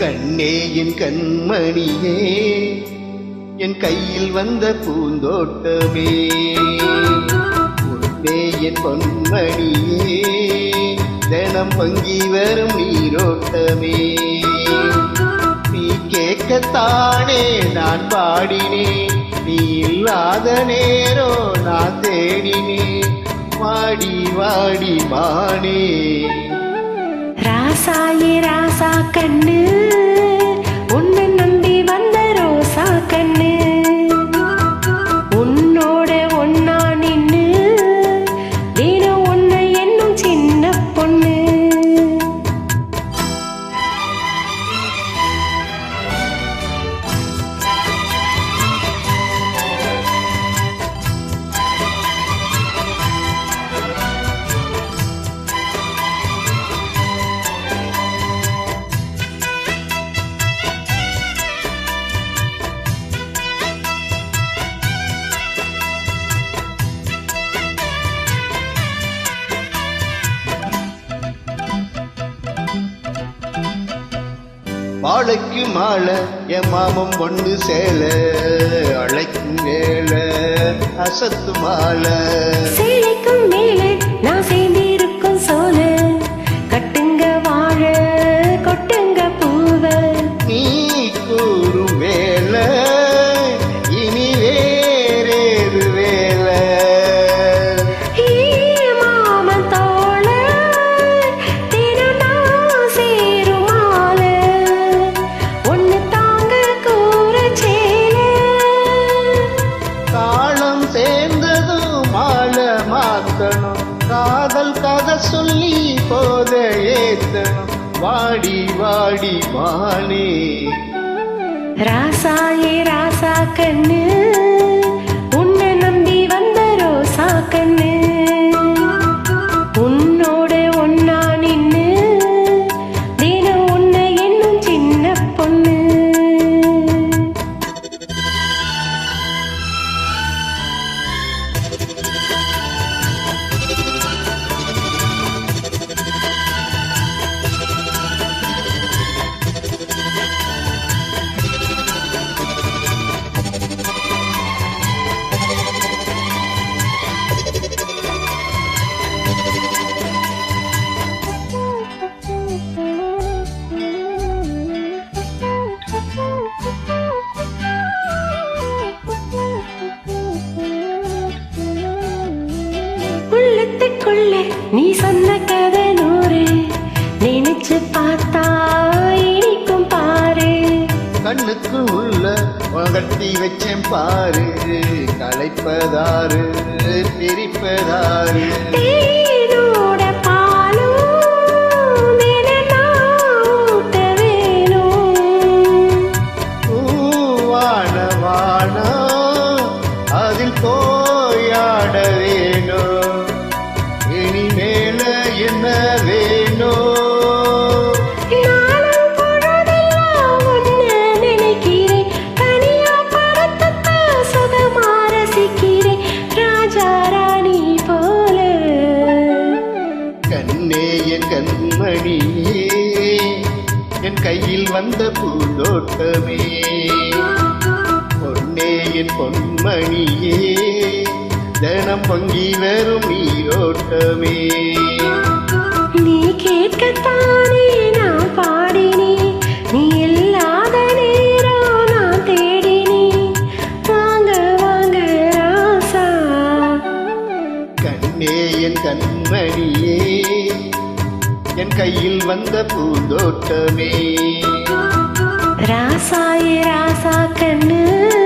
கண்ணே என் கண்மணியே என் கையில் வந்த பூந்தோட்டமே. பொன்னே என் பொன்மணியே தினம் பங்கி வரும் நீரோட்டமே. நீ கேட்கத்தானே நான் பாடினேன் நீ இல்லாத நேரோ நான் தேடினேன் வாடி வாடி மானே ராசாயே ராசா வாழைக்கு மாலை என் மாமம் பொண்ணு சேலை அழைக்கும் வேலை அசத்து மாலை. காதல் கதை சொல்லி போத ஏத்தனம் வாடி வாடி மானே ராசாயே ராசா கண்ணு. நீ சொன்ன கதை நூறு நினைச்சு பார்த்தா இனிக்கும் பாரு. கண்ணுக்கு உள்ள கட்டி வச்சேன் பாரு கலைப்பதாரு பிரிப்பதாரு கண்மணியே என் கையில் வந்த பூந்தோட்டமே. பொன்னே என் பொன்மணியே தினம் பொங்கி வரும் நீரோட்டமே. நீ கேட்கத்தானே நான் பாடினேன் நீ இல்லாத நேரம் நான் தேடினேன் வாங்க வாங்க ராசா. கண்ணே என் கண்மணியே என் கையில் வந்த பூந்தோட்டமே. ராசாயே ராசா கண்ணு. கண்ணு